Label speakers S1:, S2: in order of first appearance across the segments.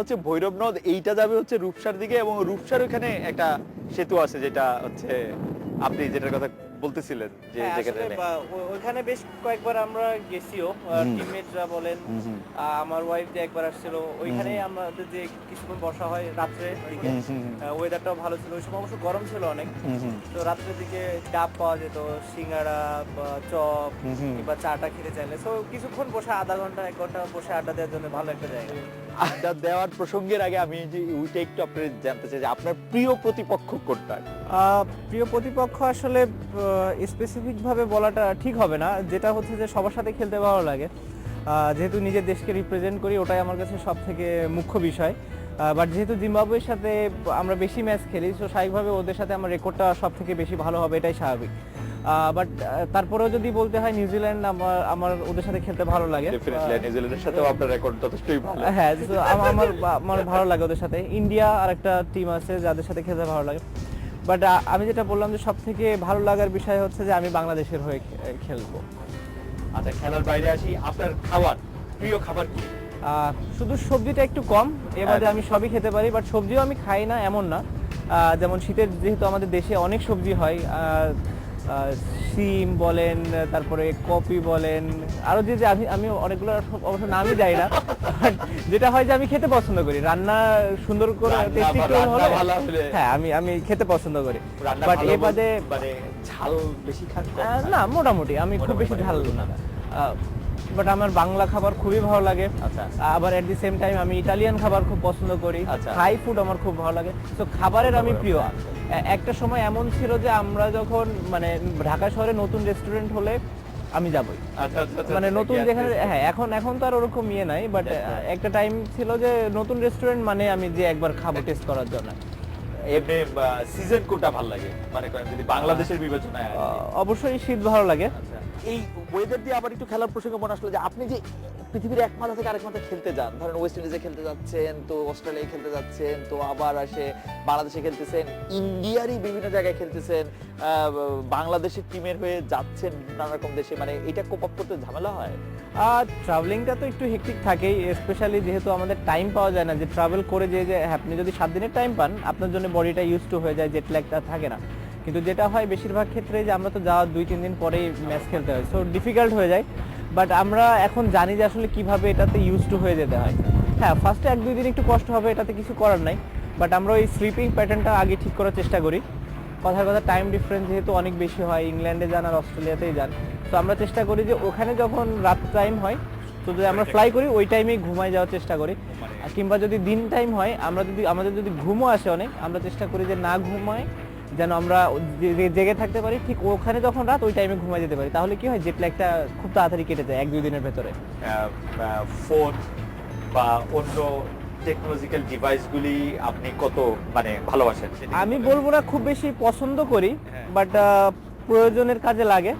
S1: হচ্ছে ভৈরব নদ এইটা যাবে হচ্ছে রূপসার দিকে এবং রূপসার ওখানে একটা সেতু আছে যেটা হচ্ছে আপনি যেটার কথা বলতেছিলেন যে
S2: হ্যাঁ,
S1: যেখানে
S2: বা- বেশ কয়েকবার আমরা গেছিও টিমমেটরা বলেন আমার ওয়াইফ যে একবার আসছিল ওইখানে আমাদের যে কিছুক্ষণ বসা হয় রাত্রে দিকে। ওয়েদারটাও ভালো ছিল ওই সময় অবশ্য গরম ছিল অনেক। তো রাত্রের দিকে ডাব পাওয়া যেত সিঙ্গাড়া বা চপ। কিংবা চাটা খেতে চাইলে। তো কিছুক্ষণ বসে আধা ঘণ্টা এক ঘণ্টা বসে আড্ডা দেওয়ার জন্য ভালো একটা জায়গা।
S1: আড্ডা দেওয়ার প্রসঙ্গের আগে আমি যে ওইটা একটু আপনার জানতে চাই যে আপনার প্রিয় প্রতিপক্ষ কোনটা?
S2: প্রিয় প্রতিপক্ষ আসলে স্পেসিফিক ভাবে বলাটা ঠিক হবে না। যেটা হচ্ছে যে সবার সাথে খেলতে ভালো লাগে। যেহেতু নিজের দেশকে রিপ্রেজেন্ট করি, ওটাই আমার কাছে সব থেকে মুখ্য বিষয়। বাট যেহেতু জিম্বাবুয়ের সাথে আমরা বেশি ম্যাচ খেলি তো স্বাভাবিকভাবে ওদের সাথে আমার রেকর্ডটা সব থেকে বেশি ভালো হবে, এটাই স্বাভাবিক। বাট তারপরেও যদি বলতে হয় নিউজিল্যান্ড আমার আমার ওদের সাথে খেলতে ভালো লাগে।
S1: নিউজিল্যান্ডের সাথেও আপনার রেকর্ড যথেষ্টই ভালো।
S2: হ্যাঁ আমার আমার ভালো লাগে ওদের সাথে। ইন্ডিয়া আর একটা টিম আছে যাদের সাথে খেলতে ভালো লাগে। বাট আমি যেটা বললাম যে সব থেকে ভালো লাগার বিষয় হচ্ছে যে আমি বাংলাদেশের হয়ে খেলব।
S1: আচ্ছা খেলার বাইরে আসি। আপনার খাবার প্রিয় খাবার কি?
S2: শুধু সবজিটা একটু কম এবারে আমি সবই খেতে পারি বাট সবজিও আমি খাই না এমন না। আহ, যেমন শীতের যেহেতু আমাদের দেশে অনেক সবজি হয় আহ, বলেন তারপরে কপি বলেন আরও যে যে আমি আমি অনেকগুলো সব অবশ্য নামই যাই না যেটা হয় যে আমি খেতে পছন্দ করি রান্না সুন্দর করে টেস্টি হলে হ্যাঁ আমি আমি খেতে পছন্দ করি বাট এ বাদে
S1: ঝাল বেশি খান?
S2: না মোটামুটি আমি খুব বেশি ঝাল
S1: না।
S2: বাট আমার বাংলা খাবার খুবই ভালো লাগে।
S1: আচ্ছা।
S2: আবার এট দি সেম টাইম আমি ইটালিয়ান খাবার খুব পছন্দ করি।
S1: আচ্ছা।
S2: থাই ফুড আমার খুব ভালো লাগে। তো খাবারের আমি প্রিয়।
S1: আচ্ছা।
S2: একটা সময় এমন ছিল যে আমরা যখন মানে ঢাকা শহরে নতুন রেস্টুরেন্ট হলে আমি যাবই।
S1: আচ্ছা, আচ্ছা, আচ্ছা,
S2: মানে
S1: আচ্ছা,
S2: নতুন যেখানে হ্যাঁ এখন এখন তো আর ওরকম ইয়ে নাই বাট একটা টাইম ছিল যে নতুন রেস্টুরেন্ট মানে আমি যে একবার খাব টেস্ট করার জন্য।
S1: এমনি সিজন কোনটা ভালো লাগে? মানে যদি বাংলাদেশের বিবেচনায়
S2: অবশ্যই শীত ভালো লাগে।
S1: আচ্ছা, এই ওয়েদার দিয়ে আবার একটু খেলার প্রসঙ্গে মনে আসলো যে আপনি যে পৃথিবীর এক মাথা থেকে আরেক মাথা খেলতে যান ধরেন ওয়েস্ট ইন্ডিজে খেলতে যাচ্ছেন তো অস্ট্রেলিয়ায় খেলতে যাচ্ছেন তো আবার আসে বাংলাদেশে খেলতেছেন ইন্ডিয়ারই বিভিন্ন জায়গায় খেলতেছেন বাংলাদেশের টিমের হয়ে যাচ্ছেন নানা রকম দেশে মানে এটা কোপ আপ করতে ঝামেলা হয়?
S2: আর ট্রাভেলিংটা তো একটু হেক্টিক থাকেই স্পেশালি যেহেতু আমাদের টাইম পাওয়া যায় না যে ট্রাভেল করে যে হ্যাঁ, আপনি যদি সাত দিনের টাইম পান আপনার জন্য বডিটা ইউজ টু হয়ে যায় জেট ল্যাগটা থাকে না। কিন্তু যেটা হয় বেশিরভাগ ক্ষেত্রে যে আমরা তো যাওয়ার দুই, তিন দিন পরেই ম্যাচ খেলতে হয়। সো ডিফিকাল্ট হয়ে যায়। বাট আমরা এখন জানি যে আসলে কীভাবে এটাতে ইউজ টু হয়ে যেতে হয়। হ্যাঁ ফার্স্টে এক, দুই দিন একটু কষ্ট হবে, এটাতে কিছু করার নাই। বাট আমরা ওই স্লিপিং প্যাটার্নটা আগে ঠিক করার চেষ্টা করি। কথার কথা টাইম ডিফারেন্স যেহেতু অনেক বেশি হয় ইংল্যান্ডে যান আর অস্ট্রেলিয়াতেই যান। তো আমরা চেষ্টা করি যে ওখানে যখন রাত টাইম হয়, তো যদি আমরা ফ্লাই করি, ওই টাইমেই ঘুমায় যাওয়ার চেষ্টা করি। কিংবা যদি দিন টাইম হয়, আমরা যদি, আমাদের যদি ঘুমও আসে অনেক, আমরা চেষ্টা করি যে না ঘুমায় যেন আমরা জেগে থাকতে পারি ঠিক ওখানে যখন রাত ওই টাইমে ঘুমায় যেতে পারি। তাহলে কি হয় জেট ল্যাগটা খুব তাড়াতাড়ি কেটে যায় এক দুই দিনের ভেতরে।
S1: ফোন বা অন্য টেকনোলজিক্যাল ডিভাইসগুলি আপনি কত মানে ভালোবাসেন
S2: আমি বলব না খুব বেশি পছন্দ করি
S1: হ্যাঁ।
S2: বাট প্রয়োজনের কাজে লাগে।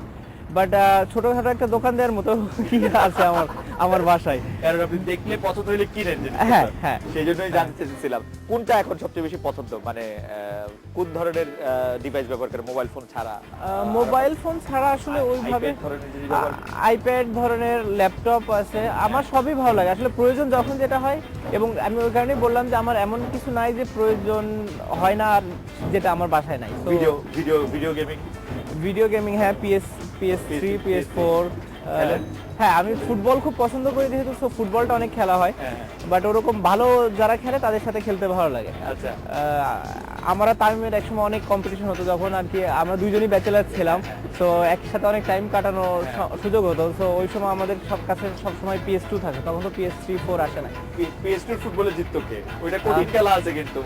S2: বাট ছোটখাটো একটা দোকান দেওয়ার মতো কি আছে আমার আমার বাসায়।
S1: কারণ আপনি দেখলে পছন্দ হলে কিনেন
S2: হ্যাঁ, হ্যাঁ।
S1: সেই জন্যই জানতে চেয়েছিলাম কোনটা এখন সবচেয়ে বেশি পছন্দ? মানে কোন ধরনের ডিভাইস ব্যবহার করে মোবাইল ফোন ছাড়া?
S2: মোবাইল ফোন ছাড়া আসলে ওইভাবে আইপ্যাড ধরনের ল্যাপটপ আছে। আমার সবই ভালো লাগে। আসলে প্রয়োজন যখন যেটা হয় এবং আমি ওই কারণেই বললাম যে আমার এমন কিছু নাই যে প্রয়োজন হয় না আর যেটা আমার বাসায় নাই।
S1: Video video video gaming
S2: video gaming হ্যাঁ PS PS three PS four? হ্যাঁ আমি ফুটবল খুব পছন্দ করি যেহেতু ফুটবলটা অনেক খেলা হয়।
S1: হ্যাঁ।
S2: বাট ওরকম ভালো যারা খেলে তাদের সাথে খেলতে ভালো লাগে।
S1: আচ্ছা।
S2: আমরা তামিমের একসময় অনেক কম্পিটিশন হতো যখন আর কি আমরা দুইজনই ব্যাচেলার ছিলাম। তো একসাথে অনেক টাইম কাটানো সুযোগ হতো। তো ওই সময় আমাদের সব কাছে সব সময় পিএস টু থাকে। তখন তো পিএস থ্রি ফোর আসে না।
S1: পিএসটি ফুটবলে জিততো কে? ওইটা কঠিন খেলা আছে কিন্তু।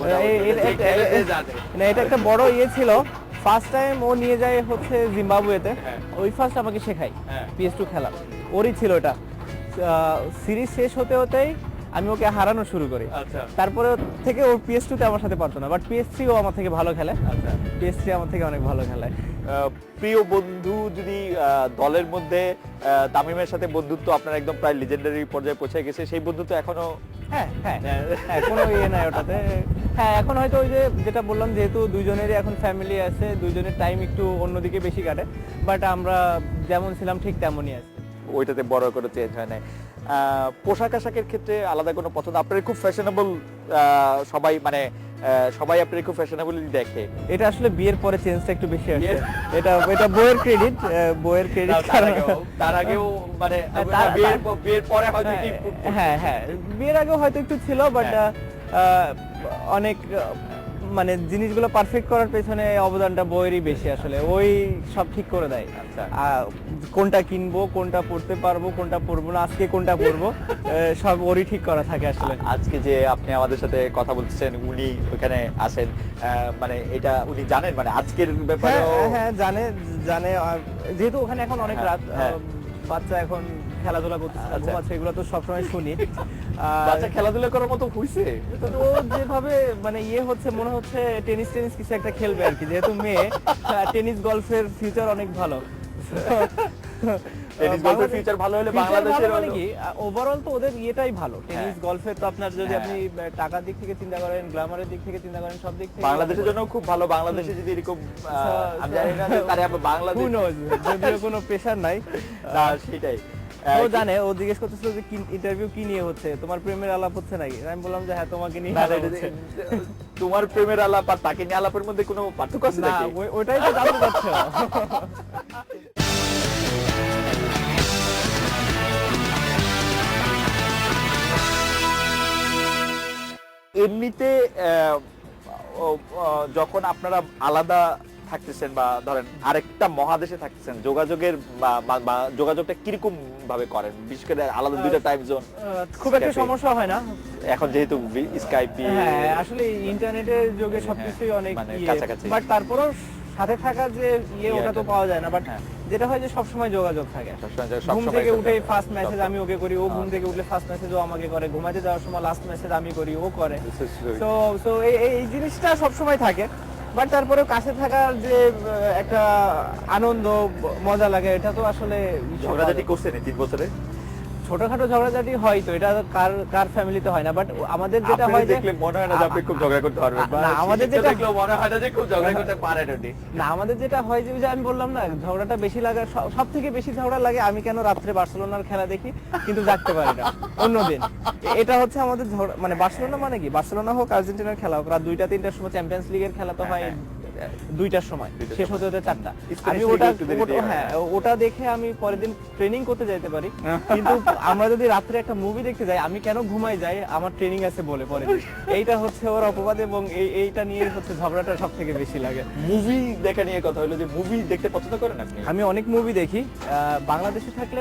S2: না এটা একটা বড় ইয়ে ছিল। ফার্স্ট টাইম ও নিয়ে যায় হচ্ছে জিম্বাবুয়েতে
S1: হ্যাঁ।
S2: ওই ফার্স্ট আমাকে শেখাই
S1: হ্যাঁ।
S2: পিএস টু খেলা। ওরই ছিল এটা সিরিজ শেষ হতে হতেই আমি ওকে হারানো শুরু করি।
S1: আচ্ছা।
S2: তারপরে থেকে ও পিএস টুতে আমার সাথে পারতো না। বাট পিএস থ্রি ও আমার থেকে ভালো খেলে।
S1: আচ্ছা।
S2: পিএস থ্রি আমার থেকে অনেক ভালো খেলে।
S1: প্রিয় বন্ধু যদি দলের মধ্যে তামিমের সাথে বন্ধুত্ব আপনার একদম প্রায় লিজেন্ডারি পর্যায়ে পৌঁছে গেছে সেই বন্ধুত্ব এখনও
S2: হ্যাঁ হ্যাঁ হ্যাঁ ইয়ে হ্যাঁ এখন হয়তো ওই যে যেটা বললাম, যেহেতু দুইজনেরই এখন ফ্যামিলি আছে, দুইজনের টাইম একটু অন্যদিকে বেশি কাটে বাট আমরা যেমন ছিলাম ঠিক তেমনই আছে।
S1: ওইটাতে বড় করে চেঞ্জ হয় নাই। পোশাক আশাকের ক্ষেত্রে আলাদা কোনো পছন্দ? আপনার খুব ফ্যাশনেবল সবাই মানে সবাই আপনার খুব ফ্যাশনেবল দেখে।
S2: এটা আসলে বিয়ের পরে চেঞ্জটা একটু বেশি
S1: আসে।
S2: এটা এটা বইয়ের ক্রেডিট বইয়ের ক্রেডিট
S1: তার আগেও তার আগেও মানে
S2: হ্যাঁ, তার-
S1: বিয়ের বিয়ের পরে হয়তো
S2: হ্যাঁ, হ্যাঁ হ্যাঁ। বিয়ের আগে হয়তো একটু ছিল বাট
S1: হ্যাঁ।
S2: অনেক মানে জিনিসগুলো পারফেক্ট করার পেছনে অবদানটা বইয়েরই বেশি আসলে ওই সব ঠিক করে দেয়
S1: আচ্ছা।
S2: কোনটা কিনবো কোনটা পড়তে পারব কোনটা পড়ব না আজকে কোনটা পড়ব সব ওরই ঠিক করা থাকে আসলে
S1: আজকে যে আপনি আমাদের সাথে কথা বলছেন উনি ওখানে আসেন আহ, মানে এটা উনি জানেন মানে আজকের ব্যাপারে
S2: হ্যাঁ হ্যাঁ জানে জানে যেহেতু ওখানে এখন অনেক
S1: হ্যাঁ,
S2: রাত
S1: হ্যাঁ।
S2: বাচ্চা এখন খেলাধুলা করতেছে
S1: আচ্ছা।
S2: ঘুমাচ্ছে এগুলো তো সবসময় শুনি।
S1: বাচ্চা খেলাধুলা করার মতো হইছে?
S2: তো ও যেভাবে মানে ইয়ে হচ্ছে মনে হচ্ছে টেনিস টেনিস কিছু একটা খেলবে আর কি। যেহেতু মেয়ে টেনিস গলফের ফিউচার অনেক ভালো।
S1: টেনিস গল্পের ফিউচার ভালো হলে বাংলাদেশের
S2: ভালো মানে কি ওভারঅল তো ওদের ইয়েটাই ভালো। টেনিস
S1: হ্যাঁ।
S2: গলফে তো আপনার যদি
S1: হ্যাঁ।
S2: আপনি টাকার দিক থেকে চিন্তা করেন গ্ল্যামারের দিক থেকে চিন্তা করেন সব দিক থেকে
S1: বাংলাদেশের জন্য খুব ভালো। বাংলাদেশে যদি এরকম
S2: So-
S1: আমি জানি না যে তারে বাংলাদেশ
S2: Who knows? যদিও কোনো নাই।
S1: সেটাই।
S2: ও জানে ও জিজ্ঞেস করতেছিল যে ইন্টারভিউ কি নিয়ে হচ্ছে? তোমার প্রেমের আলাপ হচ্ছে নাকি? আমি বললাম যে হ্যাঁ তোমাকে নিয়ে।
S1: তোমার প্রেমের আলাপ আর তাকে নিয়ে আলাপের মধ্যে কোনো পার্থক্য আছে
S2: না ওইটাই তো জানতে চাচ্ছ
S1: এমনিতে যখন আপনারা আলাদা থাকতেছেন বা ধরেন আরেকটা মহাদেশে থাকতেছেন যোগাযোগের বা যোগাযোগটা কীরকম ভাবে করেন। বিশেষ করে আলাদা দুইটা টাইম জোন
S2: খুব একটা সমস্যা হয় না।
S1: এখন যেহেতু স্কাইপি
S2: হ্যাঁ আসলে ইন্টারনেটের যুগে সবকিছুই
S1: হ্যাঁ,
S2: অনেক
S1: মানে
S2: ইয়ে।
S1: কাছাকাছি।
S2: বাট তারপরেও সাথে থাকার যে ইয়ে ওটা তো পাওয়া যায় না। বাট
S1: হ্যাঁ।
S2: যেটা হয় যে সবসময় যোগাযোগ থাকে। ঘুম থেকে উঠে ফার্স্ট মেসেজ আমি ওকে করি ও ঘুম
S1: আচ্ছা।
S2: থেকে উঠলে ফার্স্ট মেসেজ ও আমাকে করে। ঘুমাতে যাওয়ার সময় লাস্ট মেসেজ আমি করি ও করে। তো তো এই জিনিসটা সবসময় থাকে। বাট তারপরে কাছে থাকার যে একটা আনন্দ মজা লাগে, এটা তো আসলে
S1: ঝগড়াঝাটি করছেন তিন বছরে?
S2: ছোটখাটো ঝগড়াঝাটি হয় তো এটা কার কার ফ্যামিলিতে হয় না বাট আমাদের যেটা হয় যে
S1: দেখলে মনে হয় না যে আপনি খুব ঝগড়া করতে পারবেন
S2: না, আমাদের যেটা-
S1: দেখলেও মনে হয় না যে খুব ঝগড়া করতে পারেন উনি।
S2: না আমাদের যেটা হয় যে আমি বললাম না ঝগড়াটা বেশি লাগে সব থেকে বেশি ঝগড়া লাগে আমি কেন রাত্রে বার্সেলোনার খেলা দেখি কিন্তু জাগতে পারি না অন্যদিন। এ- এটা হচ্ছে আমাদের ঝগড়া মানে বার্সেলোনা মানে কি? বার্সেলোনা হোক আর্জেন্টিনার খেলা হোক রাত দুইটা তিনটার সময় চ্যাম্পিয়ন্স লিগের খেলা তো হয়। দুইটার সময় শেষ হতে হতে চারটা। আমি ওটা
S1: হয়।
S2: ওটা দেখে আমি পরের দিন ট্রেনিং করতে যাইতে পারি। কিন্তু আমরা যদি রাত্রে একটা মুভি দেখতে যাই আমি কেন ঘুমাই যাই? আমার ট্রেনিং আছে বলে পরে এইটা হচ্ছে ওর অপবাদ এবং এই এইটা নিয়ে হচ্ছে ঝগড়াটা সব থেকে বেশি লাগে।
S1: মুভি দেখা নিয়ে কথা হলো যে মুভি দেখতে পছন্দ করেন আপনি?
S2: আমি অনেক মুভি দেখি। বাংলাদেশে থাকলে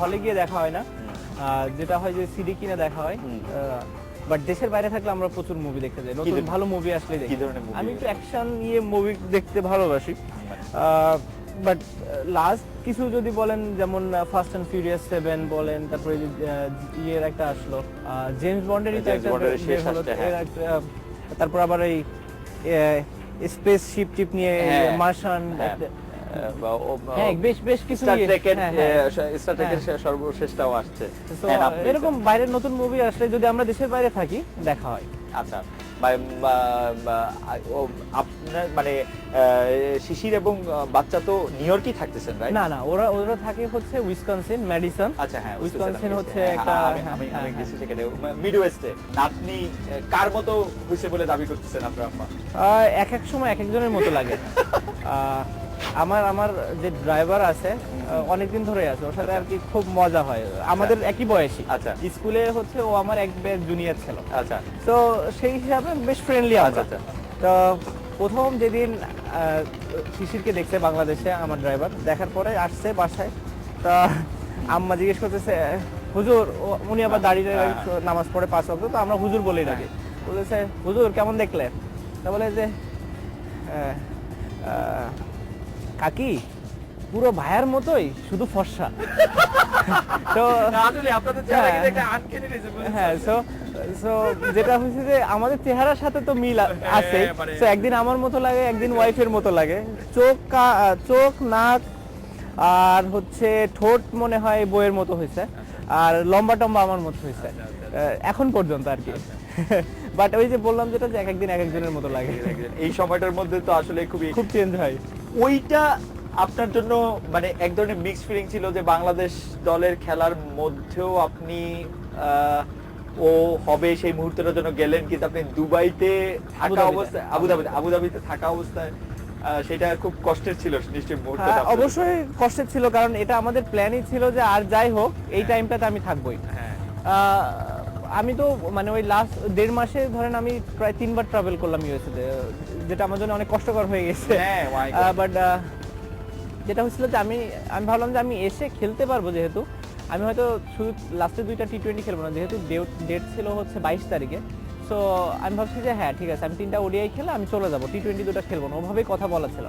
S2: হলে গিয়ে দেখা হয় না। আহ, যেটা হয় যে সিডি কিনে দেখা হয়। বাট দেশের বাইরে থাকলে আমরা প্রচুর মুভি দেখতে যাই। নতুন ভালো মুভি আসলে দেখি। আমি একটু অ্যাকশন নিয়ে মুভি দেখতে ভালোবাসি। বাট লাস্ট কিছু যদি বলেন যেমন ফার্স্ট অ্যান্ড ফিউরিয়াস সেভেন বলেন তারপরে ইয়ের একটা আসলো। জেমস বন্ডেরই তো একটা
S1: হ্যাঁ।
S2: তারপর আবার এই স্পেস শিপ টিপ নিয়ে
S1: হ্যাঁ,
S2: মার্শান
S1: হ্যাঁ,
S2: ইয়ে- হ্যাঁ, হ্যাঁ।
S1: সর্বশেষটাও আসছে।
S2: এরকম বাইরের নতুন মুভি আসলে যদি আমরা দেশের বাইরে থাকি দেখা হয়।
S1: আচ্ছা আপনার মানে শিশির এবং বাচ্চা তো নিউ ইয়র্কই থাকতেছেন রাইট
S2: না না ওরা ওরা থাকে হচ্ছে উইসকনসিন ম্যাডিসন
S1: আচ্ছা হ্যাঁ
S2: উইসকনসিন হচ্ছে একটা
S1: আমি- আমি আমি। গেছি সেখানে। মিড ওয়েস্টে আপনি কার মতো হয়েছে বলে দাবি করতেছেন আপনার আম্মা?
S2: এক এক সময় এক একজনের মতো লাগে। আমার আমার যে ড্রাইভার আছে অনেকদিন ধরে আছে ওর সাথে আর কি খুব মজা হয়। আমাদের একই বয়সী।
S1: আচ্ছা।
S2: স্কুলে হচ্ছে ও আমার এক জুনিয়র ছিল।
S1: আচ্ছা।
S2: তো সেই হিসাবে বেশ ফ্রেন্ডলি আমরা।
S1: আচ্ছা,
S2: তো প্রথম যেদিন শিশিরকে দেখছে বাংলাদেশে আমার ড্রাইভার দেখার পরে আসছে বাসায়। তা আম্মা জিজ্ঞেস করতেছে হুজুর ও- উনি আবার দাঁড়িয়ে
S1: হ্যাঁ।
S2: নামাজ পড়ে পাঁচ ওয়াক্ত তো আমরা হুজুর বলেই ডাকি বলেছে হুজুর কেমন দেখলেন তা বলে যে কাকি পুরো ভাইয়ার মতোই শুধু ফর্সা। তো হ্যাঁ। সো সো যেটা হচ্ছে যে আমাদের চেহারার সাথে তো মিল আছে।
S1: মানে-
S2: তো একদিন আমার মতো লাগে একদিন ওয়াইফের মতো লাগে। চোখ চোখ নাক আর হচ্ছে ঠোঁট মনে হয় বইয়ের মতো হয়েছে। আর লম্বা টম্বা আমার মতো হয়েছে। আহ, এখন পর্যন্ত আর কি। বাট ওই যে বললাম যেটা যে এক একদিন এক একজনের মতো লাগে।
S1: এই সময়টার মধ্যে তো আসলে খুবই
S2: খুব চেঞ্জ হয়।
S1: ওইটা আপনার জন্য মানে এক ধরনের মিক্স ফিলিং ছিল যে বাংলাদেশ দলের খেলার মধ্যেও আপনি ও হবে সেই মুহূর্তটার জন্য গেলেন কিন্তু আপনি দুবাইতে থাকা অবস্থায় আবুধাবিতে আবুধাবিতে থাকা অবস্থায় সেটা খুব কষ্টের ছিল নিশ্চয়ই মুহূর্তটা
S2: হ্যাঁ, অবশ্যই কষ্টের ছিল কারণ এটা আমাদের প্ল্যানই ছিল যে আর যাই হোক এই টাইমটাতে আমি থাকবোই।
S1: হ্যাঁ।
S2: আমি তো মানে ওই লাস্ট দেড় মাসে ধরেন আমি প্রায় তিনবার ট্রাভেল করলাম ইউএসএ তে যেটা আমার জন্য অনেক কষ্টকর হয়ে গেছে।
S1: হ্যাঁ.
S2: বাট যেটা হচ্ছিল যে আমি আমি ভাবলাম যে আমি এসে খেলতে পারব যেহেতু আমি হয়তো শুধু লাস্টে দুইটা টি টোয়েন্টি খেলব না যেহেতু ডেট ছিল হচ্ছে বাইশ তারিখে। সো আমি ভাবছি যে হ্যাঁ ঠিক আছে আমি তিনটা ওডিআই খেলে আমি চলে যাব টি টোয়েন্টি দুটো খেলব না ওভাবেই কথা বলা ছিল।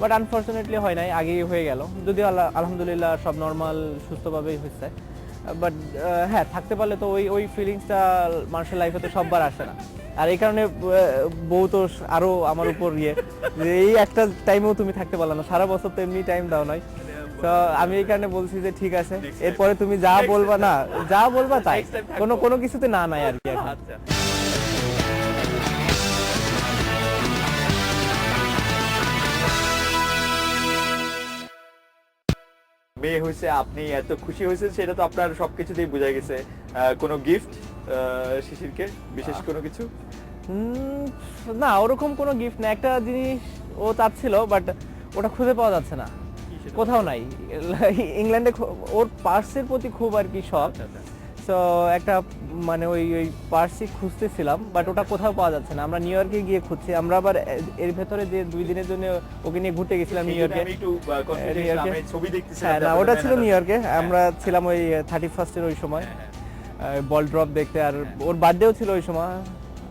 S2: বাট আনফর্চুনেটলি হয় নাই আগেই হয়ে গেল। যদিও আল্লাহ আলহামদুলিল্লাহ সব নর্মাল সুস্থভাবেই হয়েছে বাট হ্যাঁ থাকতে পারলে তো ওই ওই ফিলিংসটা মানুষের লাইফে তো সববার আসে না। আর এই কারণে বউ তো আরও আমার উপর ইয়ে। এই একটা টাইমেও তুমি থাকতে পারলে না। সারা বছর তো এমনি টাইম দাও নয় তো আমি এই কারণে বলছি যে ঠিক আছে। এরপরে তুমি যা বলবা না যা বলবা তাই। কোনো কোনো কিছুতে না নাই আর কি
S1: আচ্ছা। মেয়ে হয়েছে আপনি এত খুশি হয়েছে সেটা তো আপনার সবকিছুতেই বোঝা গেছে। কোনো গিফট শিশিরকে বিশেষ কোনো কিছু?
S2: না ওরকম কোনো গিফট না। একটা জিনিস ও চাচ্ছিল বাট ওটা খুঁজে পাওয়া যাচ্ছে না। কোথাও নাই। ইংল্যান্ডে ওর পার্সের প্রতি খুব আর কি শখ। তো একটা মানে ওই ওই পার্সি খুঁজতেছিলাম বাট ওটা কোথাও পাওয়া যাচ্ছে না। আমরা নিউ ইয়র্কে গিয়ে খুঁজছি। আমরা আবার এর ভেতরে যে দুই দিনের জন্য ওকে নিয়ে ঘুরতে গেছিলাম নিউ ইয়র্কে হ্যাঁ না ওটা ছিল নিউ ইয়র্কে
S1: হ্যাঁ।
S2: আমরা ছিলাম ওই থার্টি ফার্স্টের ওই সময়।
S1: হ্যাঁ,
S2: বল ড্রপ দেখতে। আর ওর বার্থডেও ছিল ওই সময়।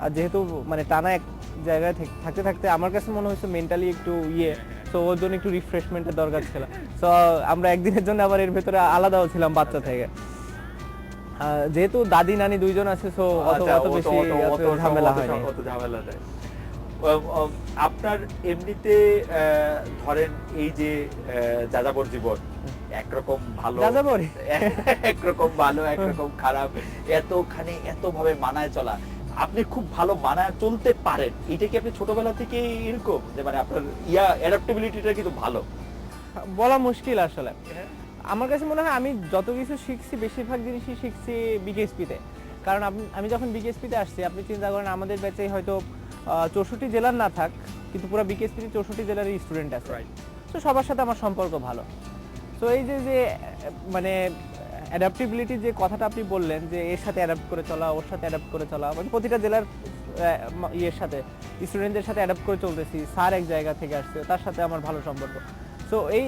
S2: আর যেহেতু মানে টানা এক জায়গায় থাকতে থাকতে আমার কাছে মনে হয়েছে মেন্টালি একটু ইয়ে। তো ওর জন্য একটু রিফ্রেশমেন্টের দরকার ছিল। তো আমরা একদিনের জন্য আবার এর ভেতরে আলাদাও ছিলাম বাচ্চা থেকে। যেহেতু দাদি নানি দুইজন আছে অত
S1: আচ্ছা,
S2: অত
S1: অত-
S2: বেশি
S1: অত-
S2: ঝামেলা হয়নি।
S1: অত ঝামেলা নেই। আপনার এমনিতে ধরেন এই যে যাযাবর জীবন একরকম ভালো
S2: যাযাবরই?
S1: একরকম ভালো একরকম খারাপ এতখানি এত ভাবে মানায় চলা আপনি খুব ভালো মানায় চলতে পারেন। এটা কি আপনি ছোটবেলা থেকে এরকম? যে মানে আপনার ইয়া অ্যাডাপ্টেবিলিটিটা কিন্তু ভালো।
S2: বলা মুশকিল আসলে। আমার কাছে মনে হয় আমি যত কিছু শিখছি বেশিরভাগ জিনিসই শিখছি বিকেএসপিতে। কারণ আমি যখন বিকেএসপিতে আসছি আপনি চিন্তা করেন আমাদের ব্যাচে হয়তো চৌষট্টি জেলার না থাক কিন্তু পুরো বিকেএসপিতে চৌষট্টি জেলারই স্টুডেন্ট আছে। তো সবার সাথে আমার সম্পর্ক ভালো। তো এই যে যে মানে অ্যাডাপ্টেবিলিটি যে কথাটা আপনি বললেন যে এর সাথে অ্যাডাপ্ট করে চলা ওর সাথে অ্যাডাপ্ট করে চলা মানে প্রতিটা জেলার ইয়ের সাথে স্টুডেন্টদের সাথে অ্যাডাপ্ট করে চলতেছি। স্যার এক জায়গা থেকে আসছে তার সাথে আমার ভালো সম্পর্ক। তো এই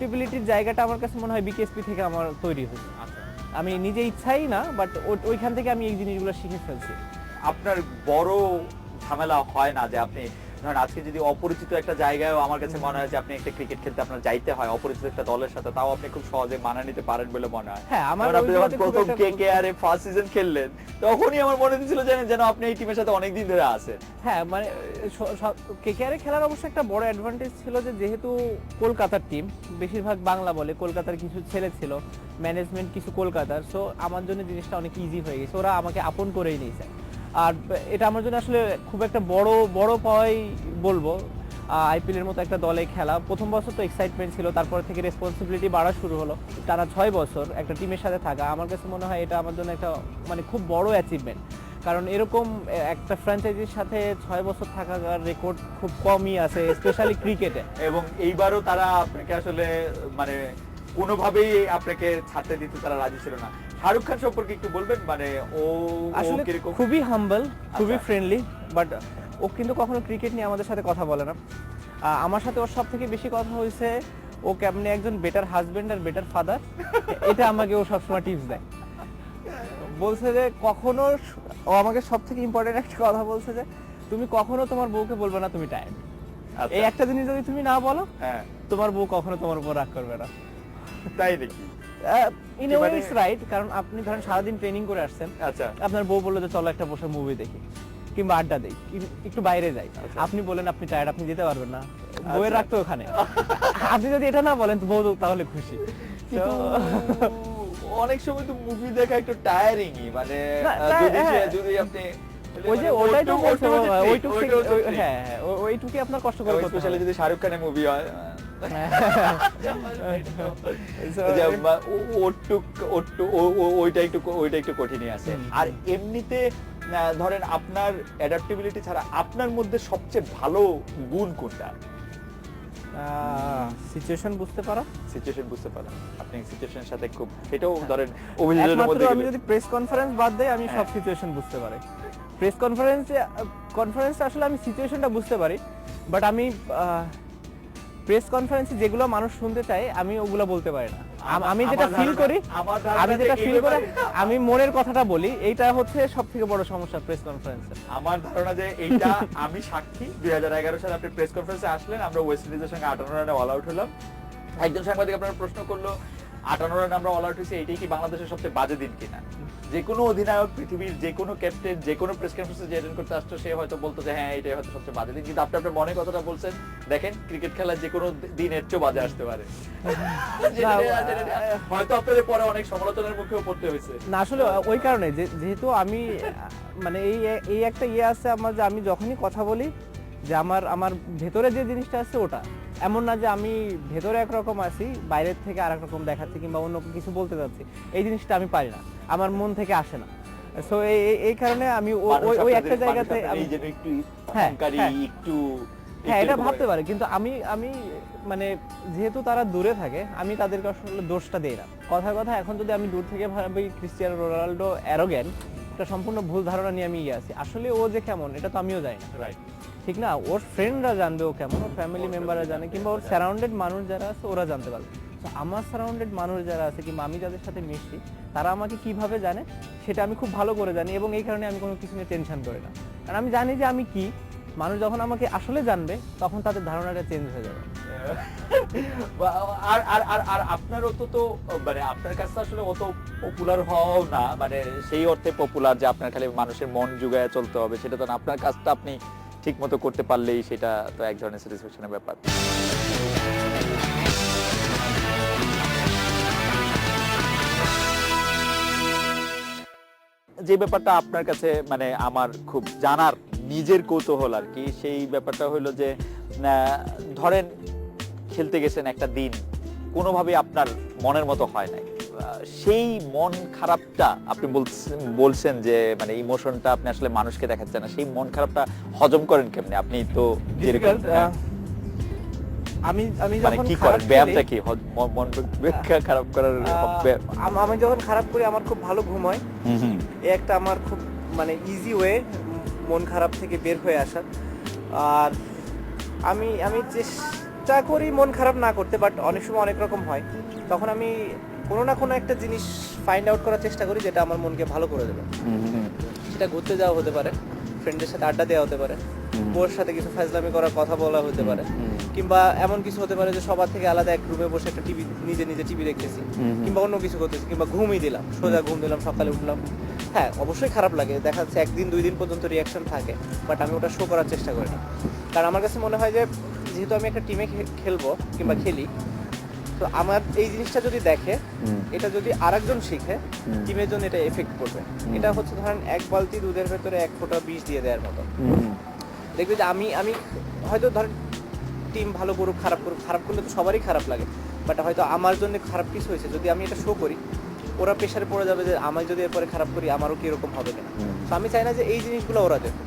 S2: অ্যাডাপ্টেবিলিটির জায়গাটা আমার কাছে মনে হয় বিকেএসপি থেকে আমার তৈরি হয়েছে। আমি নিজে ইচ্ছাই না বাট ওইখান থেকে আমি এই জিনিসগুলো শিখে ফেলছি।
S1: আপনার বড় ঝামেলা হয় না যে আপনি ধরেন আজকে যদি অপরিচিত একটা জায়গায় আমার কাছে মনে হয় যে আপনি একটা ক্রিকেট খেলতে আপনার যাইতে হয় অপরিচিত একটা দলের সাথে তাও আপনি খুব সহজে মানা নিতে পারেন বলে মনে হয়।
S2: হ্যাঁ, আমার
S1: আপনি যখন প্রথম কে কে আর এ ফার্স্ট সিজন খেললেন তখনই আমার মনে হচ্ছিল যেন যেন আপনি এই টিমের সাথে অনেকদিন ধরে আছে
S2: হ্যাঁ মানে কেকেআরে খেলার অবশ্য একটা বড় অ্যাডভান্টেজ ছিল যে যেহেতু কলকাতার টিম বেশিরভাগ বাংলা বলে কলকাতার কিছু ছেলে ছিল ম্যানেজমেন্ট কিছু কলকাতার সো আমার জন্য জিনিসটা অনেক ইজি হয়ে গেছে ওরা আমাকে আপন করেই নিয়েছে। আর এটা আমার জন্য আসলে খুব একটা বড় বড় পাওয়াই বলব। আইপিএল এর মতো একটা দলে খেলা। প্রথম বছর তো এক্সাইটমেন্ট ছিল, তারপর থেকে রেসপন্সিবিলিটি বাড়া শুরু হলো। টানা ছয় বছর একটা টিমের সাথে থাকা, আমার কাছে মনে হয় এটা আমার জন্য একটা মানে খুব বড় অ্যাচিভমেন্ট কারণ এরকম একটা ফ্র্যাঞ্চাইজির সাথে ছয় বছর থাকার রেকর্ড খুব কমই আছে স্পেশালি ক্রিকেটে
S1: এবং এইবারও তারা আপনাকে আসলে মানে কোনোভাবেই আপনাকে ছাড়তে দিতে তারা রাজি ছিল না। শাহরুখ খান সম্পর্কে একটু বলবেন? মানে ও
S2: আসলে খুবই হাম্বল খুবই
S1: আচ্ছা।
S2: ফ্রেন্ডলি বাট ও কিন্তু কখনো ক্রিকেট নিয়ে আমাদের সাথে কথা বলে না। আমার সাথে ওর সব থেকে বেশি কথা হয়েছে ও কেমনি একজন বেটার হাজবেন্ড আর বেটার ফাদার এটা আমাকে ও সবসময় টিপস দেয়। বলছে যে কখনো ও আমাকে সব থেকে ইম্পর্টেন্ট একটা কথা বলছে যে তুমি কখনো তোমার বউকে বলবে না তুমি টায়ার্ড
S1: আচ্ছা।
S2: এই একটা জিনিস যদি তুমি না বলো
S1: হ্যাঁ।
S2: তোমার বউ কখনো তোমার উপর রাগ করবে না।
S1: তাই নাকি?
S2: ইন
S1: মানে-
S2: ইটস রাইট কারণ আপনি ধরেন সারাদিন ট্রেনিং করে আসছেন।
S1: আচ্ছা।
S2: আপনার বউ বলল যে চলো একটা বসে মুভি দেখি কিংবা আড্ডা দেই। একটু বাইরে যাই।
S1: আচ্ছা।
S2: আপনি বলেন আপনি টায়ার্ড আপনি যেতে পারবেন না। বউয়ের
S1: আচ্ছা।
S2: রাখতো ওখানে। আপনি যদি এটা না বলেন তো বউ তাহলে খুশি।
S1: অনেক সময় তো মুভি দেখা একটু টায়ারিংই মানে যদি
S2: হ্যাঁ।
S1: যদি আপনি
S2: ওই যে
S1: মানে
S2: ওটাই তো
S1: ওইটুকু-।
S2: হ্যাঁ হ্যাঁ ওইটুকুই আপনার কষ্ট করে
S1: স্পেশালি যদি শাহরুখ খানের মুভি হয় ও- ওইটা একটু ওইটা একটু কঠিনই আছে। আর এমনিতে ধরেন আপনার অ্যাডাপ্টেবিলিটি ছাড়া আপনার মধ্যে সবচেয়ে ভালো গুণ কোনটা?
S2: সিচুয়েশন বুঝতে পারা?
S1: সিচুয়েশন বুঝতে পারেন আপনি সিচুয়েশনের সাথে খুব এটাও ধরেন অভিযোগের মধ্যে
S2: আমি যদি প্রেস কনফারেন্স বাদ দেই আমি সব
S1: হ্যাঁ।
S2: সিচুয়েশন বুঝতে পারি। প্রেস কনফারেন্সে কনফারেন্সে আসলে আমি সিচুয়েশনটা বুঝতে পারি বাট আমি প্রেস কনফারেন্সে যেগুলো মানুষ শুনতে চায় আমি ওগুলো বলতে পারি না। আমি যেটা ফিল করি আমি যেটা ফিল করে আমি মনের কথাটা বলি এইটা হচ্ছে সব থেকে বড় সমস্যা প্রেস কনফারেন্সে
S1: আমার ধারণা যে এইটা আমি সাক্ষী। দুই হাজার এগারো সালে আপনি প্রেস কনফারেন্সে আসলেন আমরা ওয়েস্ট ইন্ডিজের সঙ্গে আটান্ন রানে অল আউট হলাম। একজন সাংবাদিক আপনার প্রশ্ন করল আটান্ন রানে আমরা অল আউট হয়েছি এটাই কি বাংলাদেশের সবচেয়ে বাজে দিন কিনা? যে কোনো অধিনায়ক পৃথিবীর যে কোনো ক্যাপ্টেন যে কোনো প্রেস কনফারেন্সে যে অ্যাটেন্ড করতে আসতো সে হয়তো বলতো যে হ্যাঁ এটাই হয়তো সবচেয়ে বাজে দিন। কিন্তু আপনি আপনার মনে কথাটা বলছেন দেখেন ক্রিকেট খেলার যে কোনো দিন এর চেয়েও বাজে আসতে পারে। হয়তো আপনাদের পরে অনেক সমালোচনার মুখেও পড়তে হয়েছে।
S2: না আসলে ওই কারণে যে যেহেতু আমি মানে এই এই একটা ইয়ে আছে আমার যে আমি যখনই কথা বলি যে আমার আমার ভেতরে যে জিনিসটা আছে ওটা। এমন না যে আমি ভেতরে একরকম আছি বাইরের থেকে আর রকম দেখাচ্ছি কিংবা অন্য কিছু বলতে যাচ্ছি এই জিনিসটা আমি পারি না। আমার মন থেকে আসে না। সো এই কারণে আমি ওই একটা জায়গাতে আমি
S1: একটু
S2: হ্যাঁ, হ্যাঁ।
S1: একটু
S2: হ্যাঁ এটা ভাবতে। পারে। কিন্তু আমি আমি মানে যেহেতু তারা দূরে থাকে আমি তাদেরকে আসলে দোষটা দেই না। কথা কথা এখন যদি আমি দূর থেকে ভাবি ক্রিস্টিয়ানো রোনাল্ডো অ্যারোগ্যান এটা সম্পূর্ণ ভুল ধারণা নিয়ে আমি ইয়ে আছি। আসলে ও যে কেমন এটা তো আমিও জানি না।
S1: Right.
S2: ঠিক না? ওর ফ্রেন্ডরা জানবে ও কেমন ওর ফ্যামিলি মেম্বাররা জানে কিংবা ওর সারাউন্ডেড মানুষ যারা আছে ওরা জানতে পারবে। তো আমার সারাউন্ডেড মানুষ যারা আছে কিংবা আমি যাদের সাথে মিশছি তারা আমাকে কীভাবে জানে সেটা আমি খুব ভালো করে জানি এবং এই কারণে আমি কোনো কিছু নিয়ে টেনশন করি না। কারণ আমি জানি যে আমি কি মানুষ যখন আমাকে আসলে জানবে তখন তাদের ধারণাটা চেঞ্জ হয়ে যাবে।
S1: আর আর আর আর আপনারও তো তো মানে আপনার কাছে আসলে অত পপুলার হওয়াও না মানে সেই অর্থে পপুলার যে আপনার খালি মানুষের মন জুগায় চলতে হবে সেটা তো না। আপনার কাজটা আপনি ঠিক মতো করতে পারলেই সেটা তো এক ধরনের স্যাটিসফ্যাকশনের ব্যাপার। যে ব্যাপারটা আপনার কাছে মানে আমার খুব জানার নিজের কৌতূহল আর কি, সেই ব্যাপারটা হলো যে ধরেন খেলতে গেছেন একটা দিন কোনোভাবে আপনার মনের মতো হয় নাই। সেই মন খারাপটা আপনি বলছেন যে মানে ইমোশনটা আপনি আসলে মানুষকে দেখাচ্ছেন না সেই মন খারাপটা হজম করেন কেমনে? আপনি তো যেরকম
S2: আমি আমি
S1: মানে কি করেন? ব্যায়ামটা কি? মন- খারাপ করার?
S2: আম- যখন খারাপ করি আমার খুব ভালো ঘুম হয়।
S1: হুম হুম।
S2: এই একটা আমার খুব মানে ইজি ওয়ে মন খারাপ থেকে বের হয়ে আসার। আর আমি আমি চেষ্টা করি মন খারাপ না করতে বাট অনেক সময় অনেক রকম হয়। তখন আমি কোনো না কোনো একটা জিনিস ফাইন্ড আউট করার চেষ্টা করি যেটা আমার মনকে ভালো করে দেবে। সেটা ঘুরতে যাওয়া হতে পারে ফ্রেন্ডের সাথে আড্ডা দেওয়া হতে পারে ওর সাথে কিছু ফাজলামি করার কথা বলা হতে পারে কিংবা এমন কিছু হতে পারে যে সবার থেকে আলাদা এক রুমে বসে একটা টিভি নিজে নিজে টিভি দেখতেছি কিংবা অন্য কিছু করতেছি কিংবা ঘুমই দিলাম সোজা ঘুম দিলাম সকালে উঠলাম। হ্যাঁ অবশ্যই খারাপ লাগে দেখা যাচ্ছে একদিন দুই দিন পর্যন্ত রিয়াকশন থাকে বাট আমি ওটা শো করার চেষ্টা করি না। কারণ আমার কাছে মনে হয় যে যেহেতু আমি একটা টিমে খেলব কিংবা খেলি তো আমার এই জিনিসটা যদি দেখে এটা যদি আরেকজন শিখে টিমের জন্য এটা এফেক্ট করবে। এটা হচ্ছে ধরেন এক বালতি দুধের ভেতরে এক ফোঁটা বিষ দিয়ে দেওয়ার মতো। দেখবে যে আমি আমি হয়তো ধরেন টিম ভালো করুক খারাপ করুক খারাপ করলে তো সবারই খারাপ লাগে। বাট হয়তো আমার জন্য খারাপ কিছু হয়েছে যদি আমি এটা শো করি ওরা প্রেশারে পড়ে যাবে যে আমি যদি এরপরে খারাপ করি আমারও কি এরকম হবে কিনা? তো আমি চাই না যে এই জিনিসগুলো ওরা দেখুক।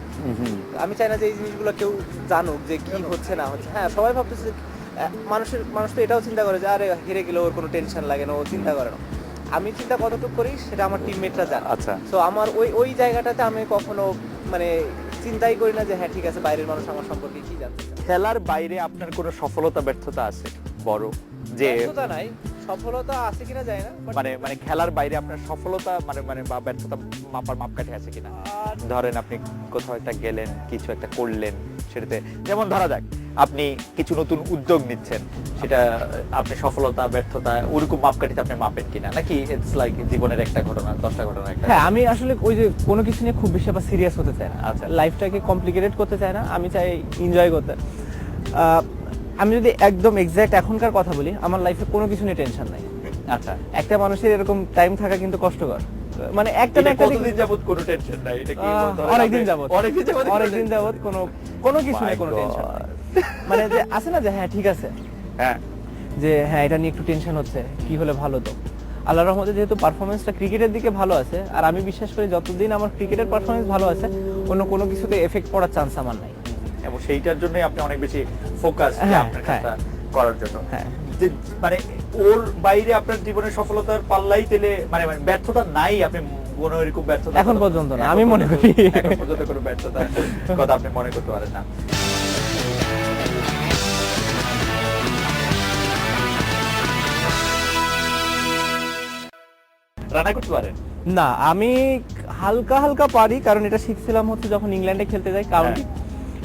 S2: আমি চাই না যে এই জিনিসগুলো কেউ জানুক যে কি হচ্ছে না হচ্ছে। হ্যাঁ সবাই ভাবতেছে মানুষের মানুষ তো এটাও চিন্তা করে যে আরে হেরে গেলে ওর কোনো টেনশন লাগে না ও চিন্তা করে না। আমি চিন্তা কতটুকু করি সেটা আমার টিমমেটরা জানে।
S1: আচ্ছা।
S2: তো আমার ওই ওই জায়গাটাতে আমি কখনো মানে চিন্তাই করি না যে হ্যাঁ ঠিক আছে বাইরের মানুষ আমার সম্পর্কে কি জানতে
S1: খেলার বাইরে আপনার কোনো সফলতা ব্যর্থতা আছে? বড়? যে
S2: ব্যর্থতা নাই। সফলতা আছে কিনা যায় না
S1: মানে মানে খেলার বাইরে আপনার সফলতা মানে মানে বা ব্যর্থতা মাপার মাপকাঠি আছে কিনা? ধরেন আপনি কোথাও একটা গেলেন কিছু একটা করলেন সেটাতে যেমন ধরা যাক আপনি কিছু নতুন উদ্যোগ নিচ্ছেন সেটা আপনি সফলতা ব্যর্থতা ওরকম মাপকাঠিতে আপনি মাপেন কিনা? নাকি ইটস লাইক জীবনের একটা ঘটনা দশটা ঘটনা একটা?
S2: হ্যাঁ আমি আসলে ওই যে কোনো কিছু নিয়ে খুব বেশি আবার সিরিয়াস হতে চাই না।
S1: আচ্ছা।
S2: লাইফটাকে কমপ্লিকেটেড করতে চাই না আমি চাই এনজয় করতে। আমি যদি একদম এক্স্যাক্ট এখনকার কথা বলি আমার লাইফে কোনো কিছু নিয়ে টেনশন নাই।
S1: আচ্ছা।
S2: একটা মানুষের এরকম টাইম থাকা কিন্তু কষ্টকর। মানে একটা না একটা
S1: কতদিন যাবত কোনো টেনশন নাই? এটা কি
S2: অনেকদিন
S1: আপনি-
S2: যাবত
S1: যাবত
S2: অনেকদিন যাবত কোনো কোনো কিছু নেই কোনো টেনশন মানে যে আছে না যে হ্যাঁ ঠিক আছে।
S1: হ্যাঁ।
S2: যে হ্যাঁ এটা নিয়ে একটু টেনশন হচ্ছে কি হলে ভালো তো? আল্লাহ রহমতে যেহেতু পারফরমেন্সটা ক্রিকেটের দিকে ভালো আছে আর আমি বিশ্বাস করি যতদিন আমার ক্রিকেটের পারফরমেন্স ভালো আছে অন্য কোনো কিছুতে এফেক্ট পড়ার চান্স আমার নাই।
S1: এবং সেইটার জন্যই আপনি অনেক বেশি ফোকাস
S2: হ্যাঁ, হ্যাঁ।
S1: করার জন্য।
S2: হ্যাঁ।
S1: যে মানে ওর বাইরে আপনার জীবনের সফলতার পাল্লাই তেলে মানে মানে ব্যর্থতা নাই আপনি কোনো এরকম ব্যর্থতা
S2: এখন পর্যন্ত না, আমি মনে করি।
S1: এখন পর্যন্ত কোনো ব্যর্থতা কথা আপনি মনে করতে পারেন না। রান্না করতে পারেন
S2: না আমি হালকা হালকা পারি কারণ এটা শিখছিলাম হচ্ছে যখন ইংল্যান্ডে খেলতে যাই কাউন্টি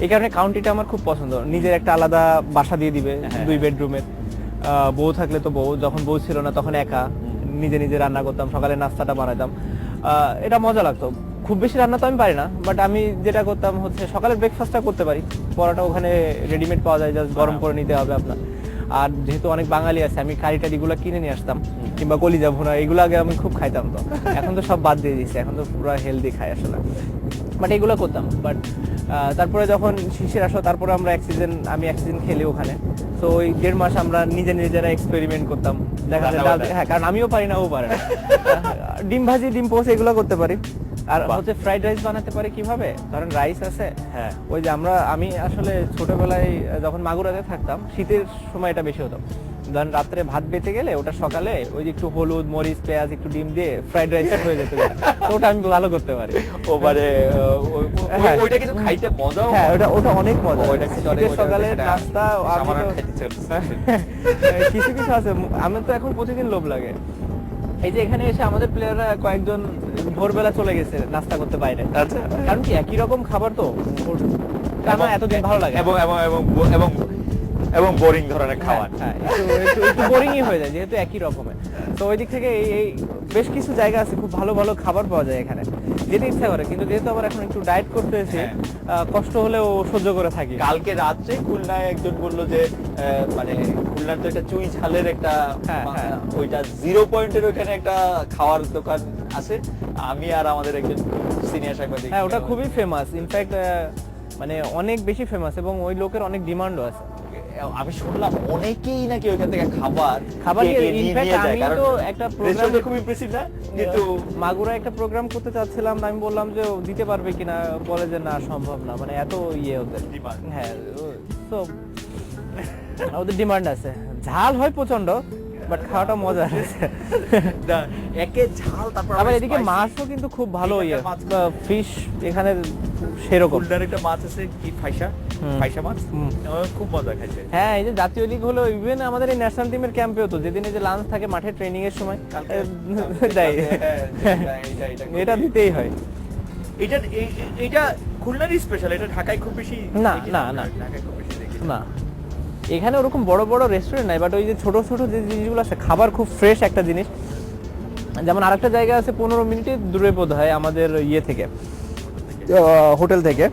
S2: এই কারণে কাউন্টিটা আমার খুব পছন্দ। নিজের একটা আলাদা বাসা দিয়ে দিবে
S1: হ্যাঁ।
S2: দুই বেডরুমের। বউ থাকলে তো বউ যখন বউ ছিল না তখন একা। নিজে নিজে রান্না করতাম সকালে নাস্তাটা বানাতাম। আহ, এটা মজা লাগতো। খুব বেশি রান্না তো আমি পারি না বাট আমি যেটা করতাম হচ্ছে সকালের ব্রেকফাস্টটা করতে পারি। পরোটা ওখানে রেডিমেড পাওয়া যায় জাস্ট গরম করে নিতে হবে আপনার। আর যেহেতু অনেক বাঙালি আছে আমি কারি টারিগুলো কিনে নিয়ে আসতাম কিংবা কলিজা ভুনা এগুলো আগে আমি খুব খাইতাম তো। এখন তো সব বাদ দিয়ে দিচ্ছি এখন তো পুরো হেলদি খাই আসলে। বাট এগুলো করতাম বাট তারপরে যখন শিশির আসো তারপরে আমরা এক সিজন আমি এক সিজন খেলি ওখানে। তো ওই দেড় মাস আমরা নিজে নিজেরা এক্সপেরিমেন্ট করতাম। দেখা যায়। হ্যাঁ কারণ আমিও পারি না ও পারে না। ডিম ভাজি ডিম পোস্ট এগুলো করতে পারি। আর হচ্ছে ফ্রাইড রাইস বানাতে পারি কীভাবে? ধরেন রাইস আছে।
S1: হ্যাঁ।
S2: ওই যে আমরা আমি আসলে ছোটবেলায় যখন মাগুরাতে থাকতাম শীতের সময় এটা বেশি হতো। ধরেন রাত্রে ভাত বেঁচে গেলে ওটা সকালে ওই যে একটু হলুদ মরিচ পেঁয়াজ একটু ডিম দিয়ে ফ্রাইড রাইস হয়ে যেত। তো ওটা আমি ভালো করতে পারি।
S1: ও মানে
S2: হ্যাঁ।
S1: ওইটা কিন্তু খাইতে মজাও
S2: হ্যাঁ ওটা ওটা অনেক মজা।
S1: ওইটা
S2: শীতের সকালে নাস্তা আমি
S1: ইচ্ছে করছে।
S2: কিছু কিছু আছে। আমার তো এখন প্রতিদিন লোভ লাগে। এই যে এখানে এসে আমাদের প্লেয়াররা কয়েকজন ভোরবেলা চলে গেছে নাস্তা করতে বাইরে।
S1: আচ্ছা।
S2: কারণ কি একই রকম খাবার তো? টানা এতদিন ভালো লাগে
S1: এবং এবং এবং এবং বোরিং ধরনের খাবার।
S2: হ্যাঁ, হ্যাঁ, একটু বোরিংই হয়ে যায় যেহেতু একই রকমের। তো ওই দিক থেকে এই বেশ কিছু জায়গা আছে খুব ভালো ভালো খাবার পাওয়া যায় এখানে যেতে ইচ্ছা করে। কিন্তু যেহেতু আবার এখন একটু ডায়েট করতে হয়েছে
S1: হ্যাঁ।
S2: কষ্ট হলেও সহ্য করে থাকি।
S1: কালকে রাত্রে খুলনায় একজন বলল যে মানে খুলনার তো একটা চুই ঝালের একটা। ওইটা জিরো পয়েন্টের ওখানে একটা খাওয়ার দোকান আছে। আমি আর আমাদের একজন সিনিয়র সাংবাদিক।
S2: হ্যাঁ ওটা খুবই ফেমাস ইনফ্যাক্ট মানে অনেক বেশি ফেমাস এবং ওই লোকের অনেক ডিমান্ডও আছে।
S1: আমি শুনলাম অনেকেই নাকি ওইখান থেকে খাবার
S2: খাবার আমি তো একটা
S1: restaurant-টা খুব ইমপ্রেসিভ না? কিন্তু
S2: মাগুরা একটা প্রোগ্রাম করতে চাচ্ছিলাম আমি বললাম যে দিতে পারবে কিনা বলে যে না সম্ভব না মানে এত ইয়ে ওদের। হ্যাঁ তো ওদের ডিমান্ড আছে। ঝাল হয় প্রচণ্ড বাট খাওয়াটা মজা
S1: একে ঝাল তারপর
S2: আবার এদিকে মাছও কিন্তু খুব ভালো ইয়ে। ফিশ এখানে সেরকম।
S1: একটা মাছ আছে কি ফাইসা। ফাইসা মাছ? খুব মজা খাইছে।
S2: হ্যাঁ এই যে জাতীয় লিগ হলো ইভেন আমাদের এই ন্যাশনাল টিমের ক্যাম্পে হতো যেদিন এই যে লাঞ্চ থাকে মাঠে ট্রেনিং এর সময়
S1: কালকে-
S2: এ, দেয়
S1: হ্যাঁ, এটা-
S2: দিতেই হয়।
S1: এটা এটা খুলনারই স্পেশাল এটা ঢাকায় খুব বেশি
S2: না, না, না।
S1: ঢাকায় খুব বেশি দেখি
S2: না। এখানে ওরকম বড় বড় রেস্টুরেন্ট নাই বাট ওই যে ছোট ছোট যে জিনিসগুলো আছে খাবার খুব ফ্রেশ একটা জিনিস। যেমন আরেকটা জায়গা আছে পনেরো মিনিটে দূরে বোধ হয় আমাদের ইয়ে থেকে হোটেল থেকে।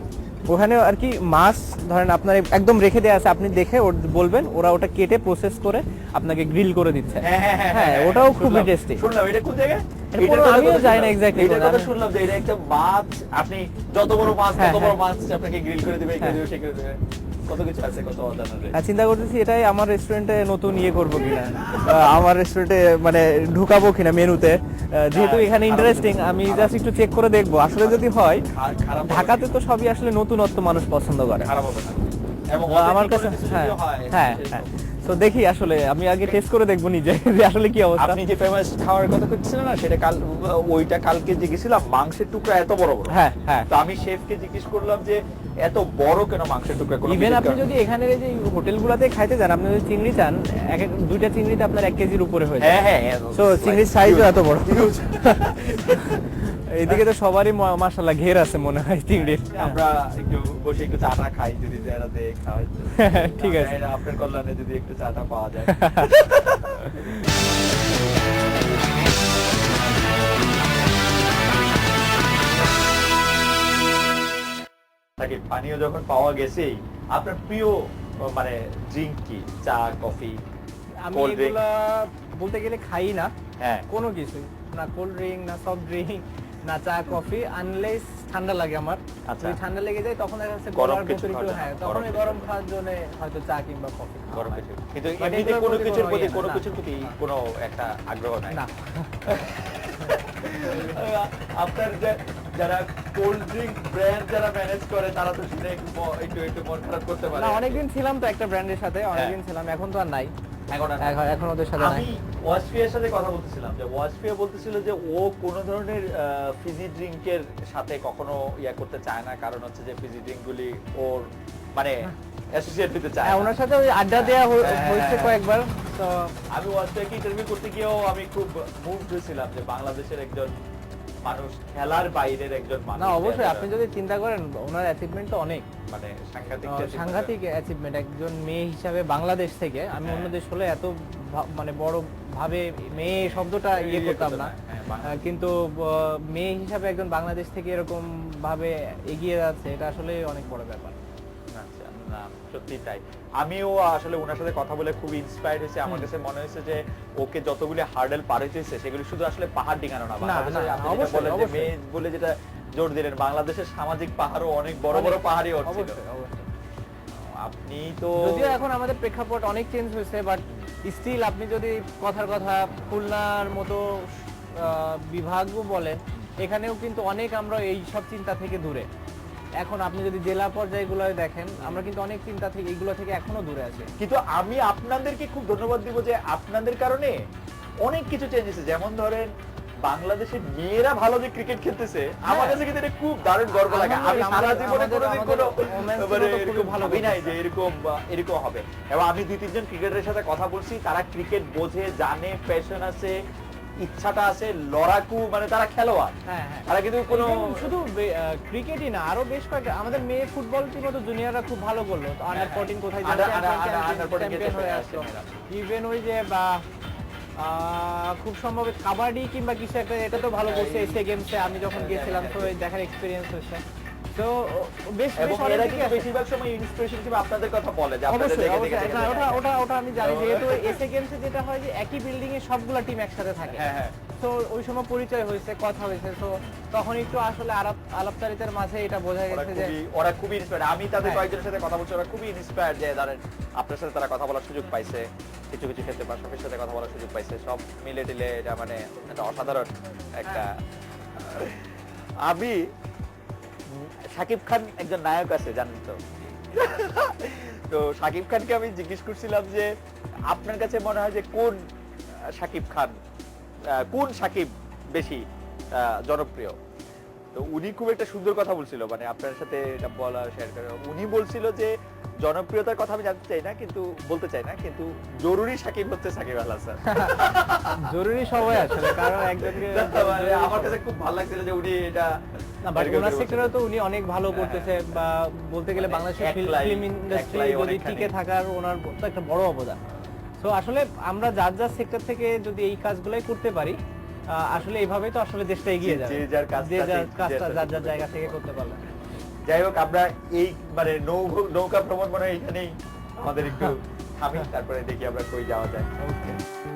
S2: ওখানে আর কি মাছ ধরেন আপনার একদম রেখে দেওয়া আছে আপনি দেখে ওর বলবেন ওরা ওটা কেটে প্রসেস করে আপনাকে গ্রিল করে দিচ্ছে।
S1: হ্যাঁ হ্যাঁ হ্যাঁ
S2: হ্যাঁ ওটাও খুবই টেস্টি
S1: শুনলাম এটা কোন জায়গায়?
S2: এটা আমিও জানি না exactly
S1: কথা শুনলাম যে এটা একটা মাছ আপনি যত বড় মাছ তত বড়। মাছ আপনাকে গ্রিল করে দিবে করে দিবে। কত কিছু আছে কত অজানা।
S2: আর চিন্তা করতেছি এটাই আমার রেস্টুরেন্টে নতুন ইয়ে করব কিনা। আমার রেস্টুরেন্টে মানে ঢুকাবো কিনা মেনুতে। যেহেতু এখানে ইন্টারেস্টিং আমি জাস্ট একটু চেক করে দেখব। আসলে যদি হয় ঢাকাতে তো সবই আসলে নতুনত্ব মানুষ পছন্দ করে।
S1: খারাপ হবে না।
S2: আমার কাছে হ্যাঁ
S1: হ্যাঁ।
S2: হ্যাঁ তো দেখি আসলে আমি আগে টেস্ট করে দেখব নিজে যে আসলে কি অবস্থা।
S1: আপনি যে ফেমাস খাওয়ার কথা করছিলেন না সেটা কাল ওইটা কালকে গেছিলাম মাংসের টুকরা এত বড় বড়।
S2: হ্যাঁ হ্যাঁ।
S1: তো আমি শেফকে জিজ্ঞেস করলাম যে এত বড় কেন মাংসের টুকরা কোনো
S2: ইভেন আপনি যদি এখানে এই যে হোটেলগুলোতে খাইতে যান আপনি যদি চিংড়ি চান এক এক দুইটা চিংড়িতে আপনার এক কেজির উপরে হয়ে যায়।
S1: হ্যাঁ হ্যাঁ
S2: তো চিংড়ির সাইজও এত বড়। এইদিকে তো সবারই মাসাল্লাহ ঘের আছে মনে হয় চিংড়ির।
S1: আমরা একটু বসে একটু চাটা খাই যদি যারা দেয় খাওয়াই।
S2: ঠিক আছে।
S1: আপনার কল্যাণে যদি একটু চাটা পাওয়া যায়। তাকে পানীয় যখন পাওয়া গেছেই আপনার প্রিয় মানে ড্রিঙ্ক কি? চা কফি
S2: আমি এগুলা বলতে গেলে খাই না।
S1: হ্যাঁ।
S2: কোনো কিছু। না কোল্ড ড্রিঙ্ক না সফট ড্রিঙ্ক না চা কফি আনলেস ঠান্ডা লাগে আমার।
S1: আচ্ছা।
S2: যদি ঠান্ডা লেগে যায় তখন দেখা যাচ্ছে
S1: গরম কিছু।
S2: হ্যাঁ তখন
S1: গরম
S2: খাওয়ার জন্য হয়তো চা কিংবা কফি
S1: গরম কিছু। কিন্তু এমনিতে কোনো কিছুর প্রতি কোনো কিছুর প্রতি কোনো একটা আগ্রহ নাই।
S2: না।
S1: আপনার যে যারা কোল্ড ড্রিঙ্ক ব্র্যান্ড যারা ম্যানেজ করে তারা তো শুনে একটু একটু মন খারাপ করতে পারে
S2: না অনেকদিন ছিলাম তো একটা ব্র্যান্ডের সাথে অনেকদিন ছিলাম এখন তো আর নাই।
S1: এখন
S2: ওদের সাথে
S1: আমি ওয়াসফিয়ার সাথে কথা বলতেছিলাম যে ওয়াসফিয়া বলতেছিল যে ও কোনো ধরনের ফিজি ড্রিঙ্কের সাথে কখনো ইয়া করতে চায় না কারণ হচ্ছে যে ফিজি ড্রিঙ্ক গুলি ওর মানে অ্যাসোসিয়েট চায়
S2: হ্যাঁ ওনার সাথে ওই আড্ডা দেওয়া হ্যাঁ, হয়েছে
S1: হ্যাঁ।
S2: কয়েকবার তো
S1: আমি ইন্টারভিউ করতে গিয়েও আমি খুব মুভড হয়েছিলাম যে বাংলাদেশের একজন মানুষ খেলার বাইরের একজন মানুষ।
S2: না অবশ্যই আপনি যদি চিন্তা করেন ওনার অ্যাচিভমেন্ট তো অনেক।
S1: মানে সাংঘাতিক
S2: সাংঘাতিক অ্যাচিভমেন্ট একজন মেয়ে হিসাবে বাংলাদেশ থেকে। আমি
S1: হ্যাঁ।
S2: অন্য দেশ হলে এত মানে বড় ভাবে মেয়ে শব্দটা ইয়ে করতাম না।
S1: হ্যাঁ,
S2: কিন্তু মেয়ে হিসাবে একজন বাংলাদেশ থেকে এরকম ভাবে এগিয়ে যাচ্ছে এটা আসলে অনেক বড় ব্যাপার।
S1: সত্যি তাই। আমিও আসলে ওনার সাথে কথা বলে খুব ইন্সপায়ার্ড হয়েছে। আমার কাছে মনে হয়েছে যে ওকে যতগুলি হার্ডেল পার হইতে হয়েছে সেগুলি শুধু আসলে পাহাড় ডিঙানো না বললেন যে মেয়ে বলে যেটা জোর দিলেন বাংলাদেশের সামাজিক পাহাড়ও অনেক বড় বড় পাহাড়ই ওর ছিল।
S2: অবশ্যই অবশ্যই।
S1: আপনি তো
S2: যদিও এখন আমাদের প্রেক্ষাপট অনেক চেঞ্জ হয়েছে বাট স্টিল আপনি যদি কথার কথা খুলনার মতো বিভাগও বলেন এখানেও কিন্তু অনেক আমরা এই সব চিন্তা থেকে দূরে। এখন আপনি যদি জেলা পর্যায়গুলো দেখেন আমরা কিন্তু অনেক চিন্তা থেকে এইগুলো থেকে এখনও দূরে আছি।
S1: কিন্তু আমি আপনাদেরকে খুব ধন্যবাদ দিব যে আপনাদের কারণে অনেক কিছু চেঞ্জ হয়েছে যেমন ধরেন বাংলাদেশের মেয়েরা ভালো যে ক্রিকেট খেলতেছে আমার কাছে কিন্তু এটা খুব দারুণ গর্ব লাগে। আমি সারা জীবনে কোনোদিন কোনো মানে এরকম
S2: ভালো
S1: ভাবি নাই যে এরকম এরকম হবে। এবং আমি দুই তিনজন ক্রিকেটারের সাথে কথা বলছি। তারা ক্রিকেট বোঝে জানে প্যাশন আছে। ইচ্ছাটা আছে লড়াকু মানে তারা খেলোয়াড়।
S2: হ্যাঁ হ্যাঁ।
S1: তারা কিন্তু কোনো
S2: শুধু ক্রিকেটই না আরও বেশ কয়েকটা আমাদের মেয়ে ফুটবল টিমও তো জুনিয়ররা খুব ভালো করল আন্ডার
S1: হ্যাঁ।
S2: ফোরটিন কোথায়
S1: Under- under- under- under 14
S2: champion হয়ে
S1: কে
S2: ইভেন ওই যে বা খুব সম্ভব কাবাডি কিংবা কিছু একটা এটা তো ভালো করছে এসে গেমসে আমি যখন গেছিলাম তো দেখার এক্সপিরিয়েন্স হয়েছে। তো বেশ বেশ
S1: এরা কিন্তু বেশিরভাগ সময় ইন্সপিরেশন হিসেবে আপনাদের কথা বলে যে আপনাদের দেখে দেখে
S2: না, ওটা ওটা ওটা আমি জানি যেহেতু গেমসে যেটা হয় যে একই বিল্ডিং এ সবগুলা টিম একসাথে থাকে।
S1: হ্যাঁ হ্যাঁ।
S2: তো ওই সময় পরিচয় হয়েছে কথা হয়েছে তো তখন একটু আসলে আলাপ আলাপচারিতার মাঝে এটা বোঝা গেছে যে
S1: ওরা খুবই আমি তাদের
S2: হ্যাঁ।
S1: কয়েকজনের সাথে কথা বলছি ওরা খুবই ইন্সপায়ার যে ধরেন আপনার সাথে তারা কথা বলার সুযোগ পাইছে কিছু কিছু ক্ষেত্রে বাসকের সাথে কথা বলার সুযোগ পাইছে সব মিলে টিলে এটা মানে একটা অসাধারণ একটা আমি সাকিব খান একজন নায়ক আছে, জানেন তো। তো সাকিব খানকে আমি জিজ্ঞেস করছিলাম যে, আপনার কাছে মনে হয় যে কোন সাকিব খান কোন সাকিব বেশি জনপ্রিয়? তো উনি খুব একটা সুন্দর কথা বলছিল মানে আপনার সাথে এটা বলা শেয়ার করে। উনি বলছিল যে জনপ্রিয়তার কথা আমি জানতে চাই না কিন্তু বলতে চাই না কিন্তু জরুরি সাকিব হচ্ছে সাকিব আল হাসান।
S2: জরুরি সময় আসলে কারণ একজনকে
S1: আমার কাছে খুব ভালো লাগছিল যে উনি এটা
S2: না বাট ওনার সেক্টরে তো উনি অনেক ভালো
S1: হ্যাঁ,
S2: করতেছে বা বলতে গেলে
S1: মানে
S2: বাংলাদেশের ফিল্ম ইন্ডাস্ট্রি যদি টিকে থাকার ওনার একটা বড় অবদান। তো আসলে আমরা যার যার সেক্টর থেকে যদি এই কাজগুলাই করতে পারি আসলে এইভাবেই তো আসলে দেশটা এগিয়ে
S1: যায়
S2: যাবে।
S1: যে যার কাজটা
S2: যার যার জায়গা থেকে করতে পারলে।
S1: যাই হোক আমরা এই মানে নৌকা ভ্রমণ মানে এখানেই আমাদের একটু থামি তারপরে দেখি আমরা কই যাওয়া যায়।
S2: ওকে